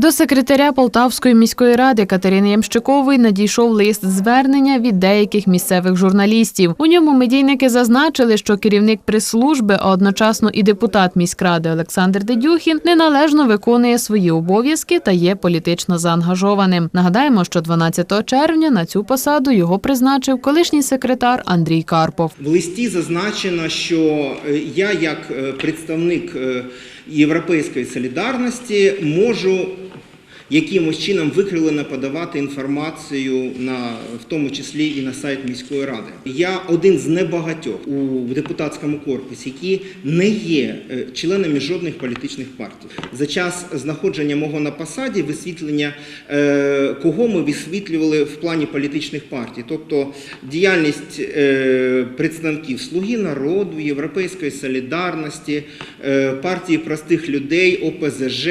До секретаря Полтавської міської ради Катерини Ямщикової надійшов лист звернення від деяких місцевих журналістів. У ньому медійники зазначили, що керівник прес-служби, а одночасно і депутат міськради Олександр Дедюхін неналежно виконує свої обов'язки та є політично заангажованим. Нагадаємо, що 12 червня на цю посаду його призначив колишній секретар Андрій Карпов. В листі зазначено, що е, я, як е, представник е, Європейської солідарності, можу якимось чином викривлено подавати інформацію на в тому числі і на сайт міської ради. Я один з небагатьох у депутатському корпусі, які не є е, членами жодних політичних партій. За час знаходження мого на посаді висвітлення е, кого ми висвітлювали в плані політичних партій, тобто діяльність е, представників Слуги народу, Європейської солідарності, партії простих людей, ОПЗЖ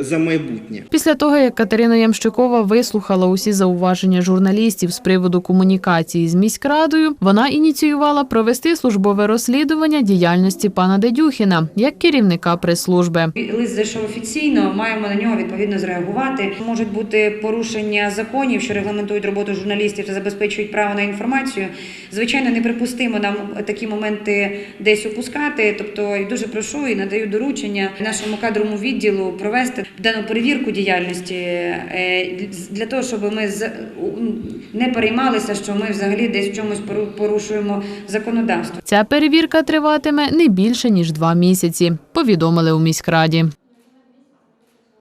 за майбутнє. Після того, як Катерина Ямщикова вислухала усі зауваження журналістів з приводу комунікації з міськрадою, вона ініціювала провести службове розслідування діяльності пана Дедюхіна як керівника прес-служби. Лист зайшов офіційно, маємо на нього відповідно зреагувати. Можуть бути порушення законів, що регламентують роботу журналістів та забезпечують право на інформацію. Звичайно, неприпустимо нам такі моменти десь упускати. Тобто, дуже прошу і надаю доручення нашому кадровому відділу провести дану перевірку діяльності е, для того, щоб ми не переймалися, що ми взагалі десь в чомусь пору- порушуємо законодавство. Ця перевірка триватиме не більше ніж два місяці. Повідомили у міськраді.